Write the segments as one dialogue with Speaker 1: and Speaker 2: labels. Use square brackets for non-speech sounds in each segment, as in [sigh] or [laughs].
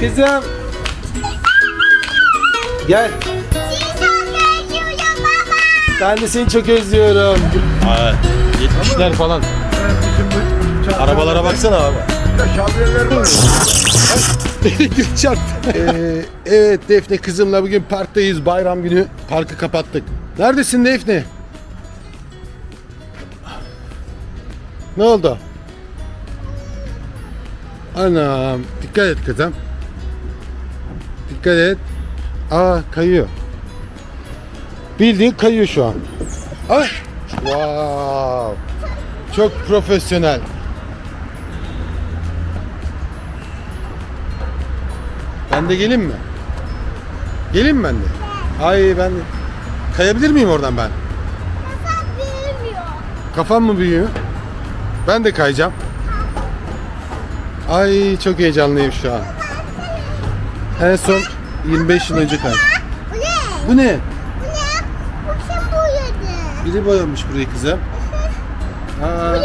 Speaker 1: Kızım. Gel. Ben de seni çok özlüyorum.
Speaker 2: Aa, 70'ler falan. Arabalara baksana abi.
Speaker 1: Elektrik çarptı. Ee, evet Defne kızımla bugün parktayız. Bayram günü parkı kapattık. Neredesin Defne? Ne oldu? Anam dikkat et kızım. Dikkat et. Aa kayıyor. Bildiğin kayıyor şu an. Ay. Wow. Çok profesyonel. Ben de geleyim mi? Geleyim mi ben de? Ay ben kayabilir miyim oradan ben? Kafam mı büyüyor? Ben de kayacağım. Ay çok heyecanlıyım şu an. En son 25 yıl önce kay. Bu ne? Biri boyamış burayı kızım. [laughs] Aa,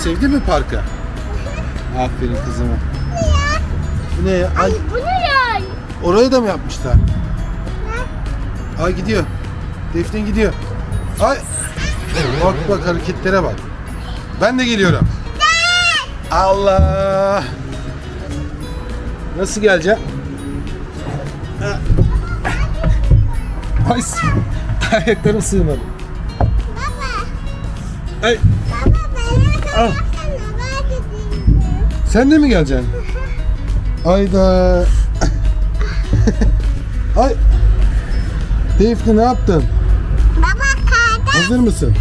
Speaker 1: sevdi mi parkı? [laughs] Aferin kızıma. Bu ne ya? Ay, orayı da mı yapmışlar? Ay gidiyor. Defne gidiyor. Ay. Bak bak hareketlere bak. Ben de geliyorum. Allah. Nasıl geleceğim? Ay. Ayaklarım sığmadı. Ay. Al. Sen de mi geleceksin? [laughs] Ayda. [laughs] Ay. Defne ne yaptın? Hazır mısın?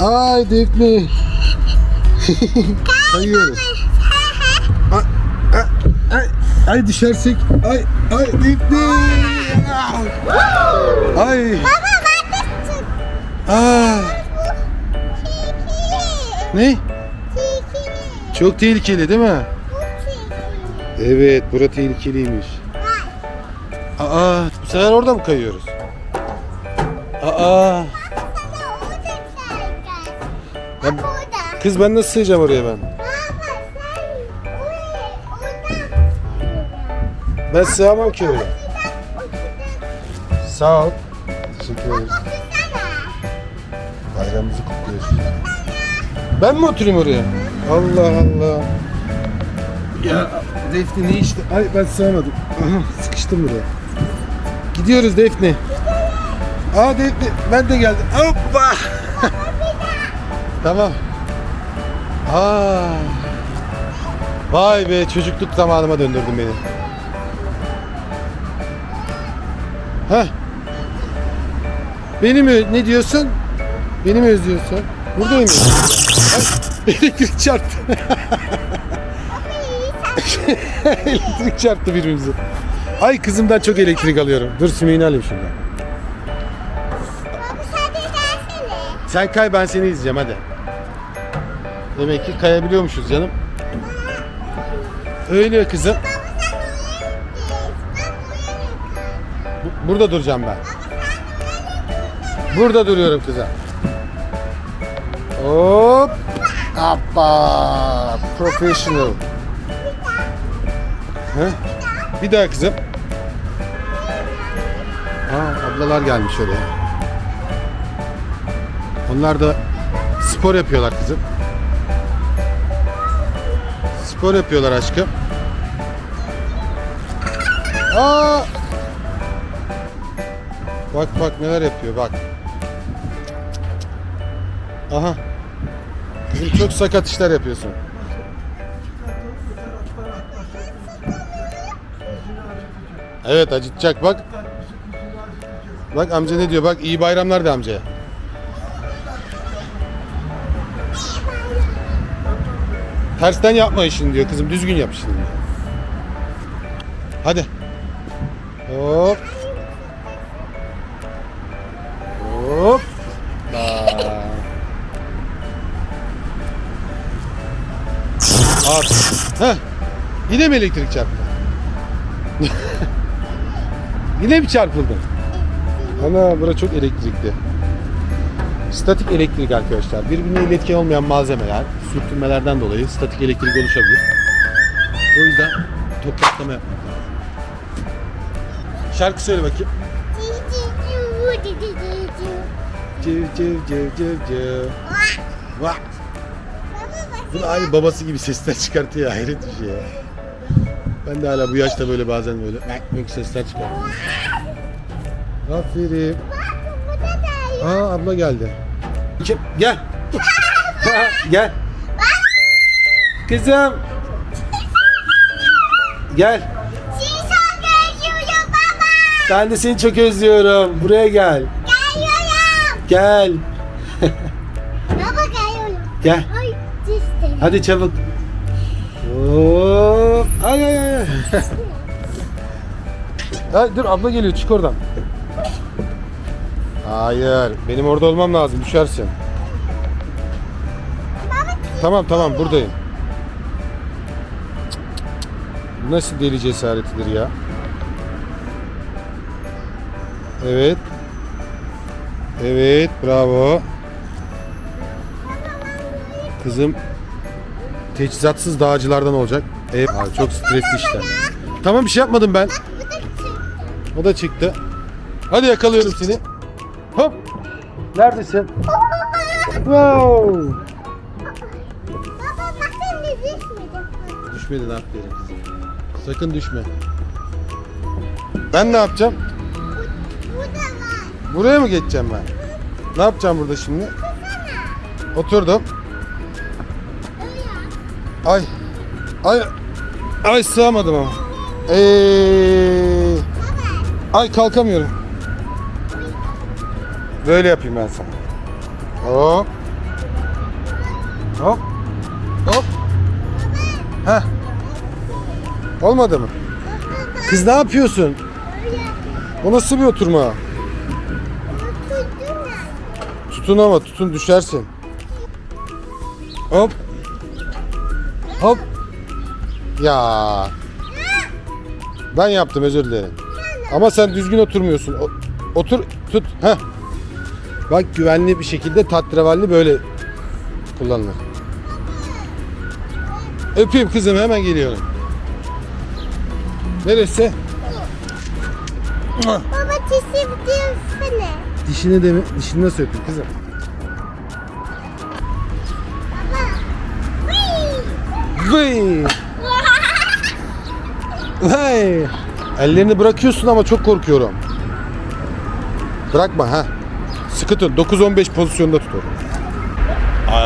Speaker 1: Ay Defne. [laughs] Kayıyoruz. Ay, ay, ay, ay düşersek. Ay ay Defne. Ay. Aa. Ne? Çok tehlikeli değil mi? Evet, bura tehlikeliymiş. Aa, bu sefer orada mı kayıyoruz? Aa, kız ben nasıl sığacağım oraya ben? Ben sığamam ki öyle. Sağ ol. Teşekkür ederim. Bayramımızı kutluyoruz. Ben mi oturayım oraya? Allah Allah. Ya Defne ne işte? Ay ben sığamadım. Aha sıkıştım buraya. Gidiyoruz Defne. Aa Defne ben de geldim. Hoppa. tamam. Aa. Vay be çocukluk zamanıma döndürdün beni. Heh. Beni mi ne diyorsun? Beni mi özlüyorsun? Buradayım. Ay, [laughs] elektrik çarptı. [laughs] elektrik çarptı birbirimize. Ay kızımdan çok elektrik alıyorum. Dur sümüğünü alayım şuradan. Sen kay ben seni izleyeceğim hadi. Demek ki kayabiliyormuşuz canım. Öyle kızım. Bu- Burada duracağım ben. Burada duruyorum kızım. Hop. Hoppa. Professional. He? Bir daha kızım. Aa, ablalar gelmiş oraya. Onlar da spor yapıyorlar kızım. Spor yapıyorlar aşkım. Aa! Bak bak neler yapıyor bak. Aha. Kızım çok sakat işler yapıyorsun. Evet acıtacak bak. Bak amca ne diyor bak iyi bayramlar de amcaya. Tersten yapma işini diyor kızım düzgün yap işini. Hadi. Hop. At. Heh. Yine mi elektrik çarptı? Yine mi çarpıldın? Ana bura çok elektrikli. Statik elektrik arkadaşlar. Birbirine iletken olmayan malzemeler, sürtünmelerden dolayı statik elektrik oluşabilir. O yüzden topraklama yapmak lazım. Şarkı söyle bakayım. Civ civ civ civ civ. Vah. Bunu aynı babası gibi sesler çıkartıyor hayret bir şey ya. Ben de hala bu yaşta böyle bazen böyle mek mek sesler çıkartıyorum. Aferin. Aa abla geldi. Kim? Gel. Ha, [laughs] Gel. Kızım. Gel. Ben de seni çok özlüyorum. Buraya gel. Gel. Gel. Hadi çabuk. Hop. Ay ay ay. [laughs] Ay, dur abla geliyor çık oradan. Hayır. Benim orada olmam lazım. Düşersin. Tamam tamam buradayım. Bu nasıl deli cesaretidir ya? Evet. Evet bravo. Kızım teçhizatsız dağcılardan olacak. Evet. Abi çok stresli işler. Tamam bir şey yapmadım ben. O da çıktı. Hadi yakalıyorum seni. Hop. Neredesin? Wow. Düşmedin aferin kızım. Sakın düşme. Ben ne yapacağım? Buraya mı geçeceğim ben? Ne yapacağım burada şimdi? Oturdum. Ay. Ay. Ay sığamadım ama. Ee, ay kalkamıyorum. Böyle yapayım ben sana. Hop. Hop. Hop. Heh. Olmadı mı? Kız ne yapıyorsun? O nasıl bir oturma? Tutun ama tutun düşersin. Hop. Hop. Ya. Ben yaptım özür dilerim. Ama sen düzgün oturmuyorsun. O- otur tut. Heh. Bak güvenli bir şekilde tatravalli böyle kullanılır. Öpeyim kızım hemen geliyorum. Neresi?
Speaker 3: Baba çizim diyorsun.
Speaker 4: Dişini de mi? Dişini nasıl öpeyim kızım? Vıy! Vay! Ellerini bırakıyorsun ama çok korkuyorum. Bırakma ha. Sıkı tut. 9-15 pozisyonda tut onu.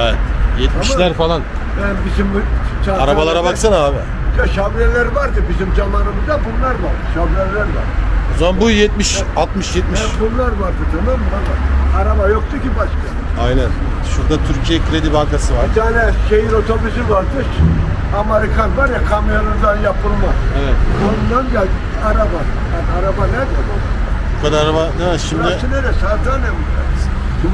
Speaker 4: Evet. 70'ler falan.
Speaker 2: Ben bizim bu çantalarda-
Speaker 1: Arabalara baksana abi.
Speaker 2: Ya şabreler vardı bizim zamanımızda bunlar var. Şabreler var.
Speaker 1: O zaman bu 70, 60, 70.
Speaker 2: Ben bunlar vardı tamam mı? Araba yoktu ki başka.
Speaker 1: Aynen. Şurada Türkiye Kredi Bankası var.
Speaker 2: Bir tane şehir otobüsü vardı. Amerikan var ya kamyonundan yapılma.
Speaker 1: Evet.
Speaker 2: Ondan ya araba. Yani araba nerede bu?
Speaker 1: Bu kadar araba ne şimdi?
Speaker 2: Burası nere? Sağtane mi?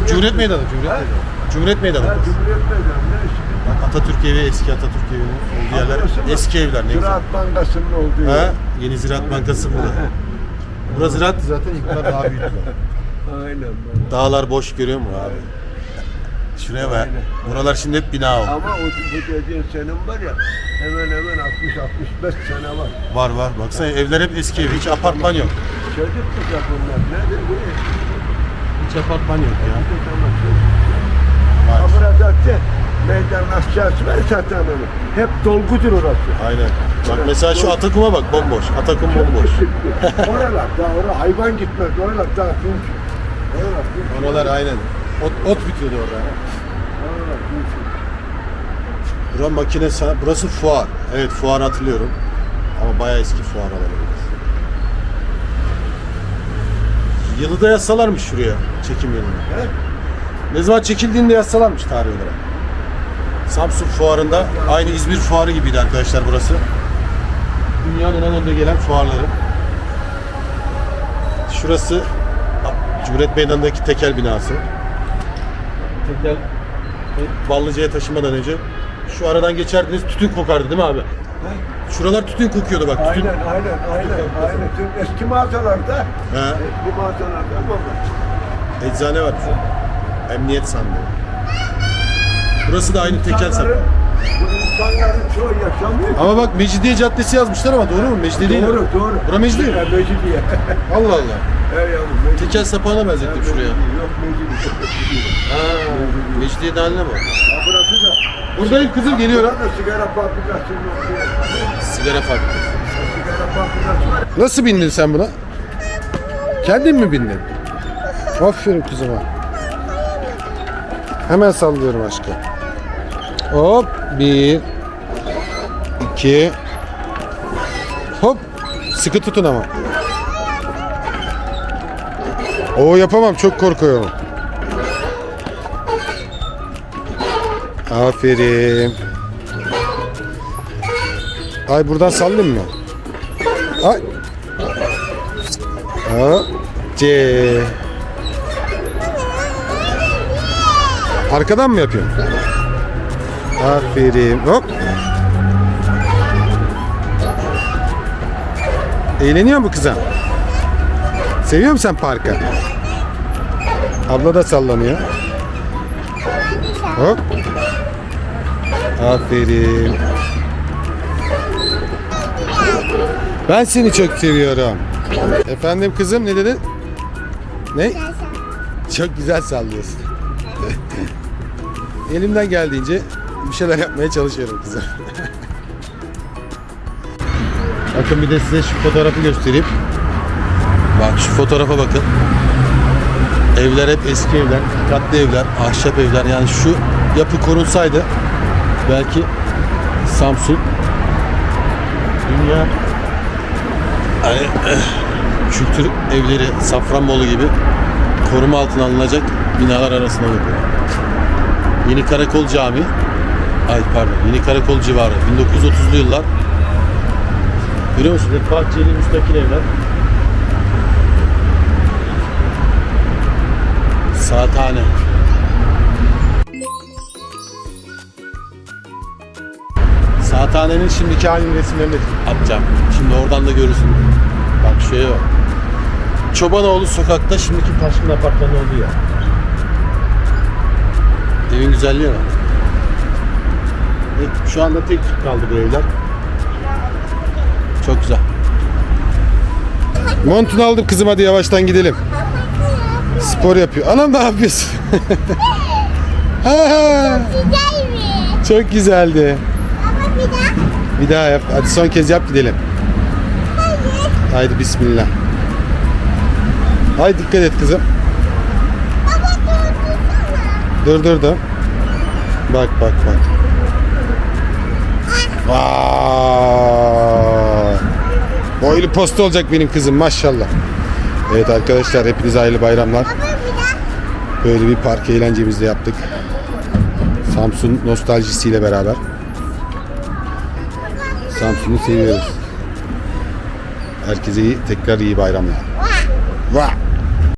Speaker 1: Cumhuriyet Meydanı, Cumhuriyet? Meydanı. Cumhuriyet Meydanı.
Speaker 2: Ha. Cumhuriyet Meydanı. Ne işte?
Speaker 1: Bak Atatürk evi, eski Atatürk evinin olduğu yerler.
Speaker 2: Burası?
Speaker 1: Eski evler ne güzel.
Speaker 2: Ziraat Bankası'nın olduğu
Speaker 1: Ha?
Speaker 2: yer.
Speaker 1: Yeni Ziraat Bankası burada. Burası ziraat zaten yıkılar daha büyüdüler. [laughs]
Speaker 2: Aynen.
Speaker 1: Dağlar boş görüyor musun abi? Şuraya bak. Buralar şimdi hep bina oldu.
Speaker 2: Ama o bu dediğin senin var ya hemen hemen 60-65 sene var.
Speaker 1: Var var. Baksana evler hep eski ev. Hiç apartman yok.
Speaker 2: Çocuk kıza bunlar. Nedir bu?
Speaker 1: Hiç apartman yok ya.
Speaker 2: Çocuk ama çocuk. Ha burada zaten meydan aşağısı var zaten onu. Hep dolgudur orası.
Speaker 1: Aynen. Bak mesela şu Atakum'a bak bomboş. Atakum bomboş.
Speaker 2: oralar daha oraya hayvan gitmez. Oralar daha çünkü. Oralar çünkü.
Speaker 1: Oralar aynen. Ot, ot bitiyordu orada. Bura makine burası fuar. Evet fuar hatırlıyorum. Ama bayağı eski fuar alanı. Yılı da yazsalarmış şuraya çekim yılını.
Speaker 2: He?
Speaker 1: Ne zaman çekildiğini de yazsalarmış tarih olarak. Samsun fuarında aynı İzmir fuarı gibiydi arkadaşlar burası. Dünyanın en önde gelen fuarları. Şurası Cumhuriyet Meydanı'ndaki tekel binası. Tekel Ballıca'ya taşımadan önce şu aradan geçerdiniz tütün kokardı değil mi abi? Şuralar tütün kokuyordu bak. Tütün.
Speaker 2: Aynen aynen aynen. aynen. Tüm eski mağazalarda
Speaker 1: He.
Speaker 2: eski mağazalarda baba.
Speaker 1: Eczane var. Emniyet sandığı. Burası da aynı tekel sandığı.
Speaker 2: İnsanların- insanların çoğu yaşamıyor.
Speaker 1: Ama bak Mecidiye Caddesi yazmışlar ama doğru mu? Mecidiye değil mi?
Speaker 2: Doğru doğru.
Speaker 1: Bura Mecidiye mi?
Speaker 2: He, Mecidiye. [laughs]
Speaker 1: Allah Allah.
Speaker 2: He yavrum Mecidiye.
Speaker 1: Tekel sapağına benzettim şuraya.
Speaker 2: Yok Mecidiye. [laughs]
Speaker 1: Ha, Mecidiye haline bak.
Speaker 2: Ha, burası da.
Speaker 1: Buradayım kızım geliyorum.
Speaker 2: Burada sigara fabrikasının olduğu.
Speaker 1: Sigara farklı.
Speaker 2: Sigara fabrikası var.
Speaker 1: Nasıl bindin sen buna? Kendin mi bindin? Aferin kızıma. Hemen sallıyorum aşkım. Hop bir, iki, hop. Sıkı tutun ama. O yapamam çok korkuyorum. Aferin. Ay buradan sallayayım mı? Ay. Ha, C. Arkadan mı yapıyorsun? Aferin. Hop. Eğleniyor mu kızım? Seviyor musun sen parka? Abla da sallanıyor. Hop. Aferin. Ben seni çok seviyorum. Efendim kızım ne dedin? Ne? Çok güzel sallıyorsun. [laughs] Elimden geldiğince bir şeyler yapmaya çalışıyorum kızım. [laughs] bakın bir de size şu fotoğrafı göstereyim. Bak şu fotoğrafa bakın. Evler hep eski evler, katlı evler, ahşap evler. Yani şu yapı korunsaydı belki Samsun dünya yani, eh, kültür evleri Safranbolu gibi koruma altına alınacak binalar arasında oluyor. Yeni Karakol Camii ay pardon Yeni Karakol civarı 1930'lu yıllar Görüyor musun? Hep bahçeli müstakil evler. Saathane. Saathanenin şimdiki halinin resimlerini atacağım. Şimdi oradan da görürsün. Bak şuraya bak. Çobanoğlu sokakta şimdiki Taşkın Apartmanı oldu ya. Evin güzelliği var. E, Şu anda tek tük kaldı bu evler. Çok güzel. Montunu aldım kızım hadi yavaştan gidelim. Spor yapıyor. Anam ne yapıyorsun? [laughs] Ha? Çok güzeldi.
Speaker 3: Ama bir daha.
Speaker 1: Bir daha yap. Hadi son kez yap gidelim. Haydi bismillah. Haydi dikkat et kızım.
Speaker 3: Baba durdursana.
Speaker 1: Dur dur dur. Bak bak bak. Vay. Boylu posta olacak benim kızım maşallah. Evet arkadaşlar hepinize hayırlı bayramlar. Böyle bir park eğlencemizi de yaptık. Samsun nostaljisiyle beraber. Samsun'u seviyoruz. Herkese iyi, tekrar iyi bayramlar. Vah.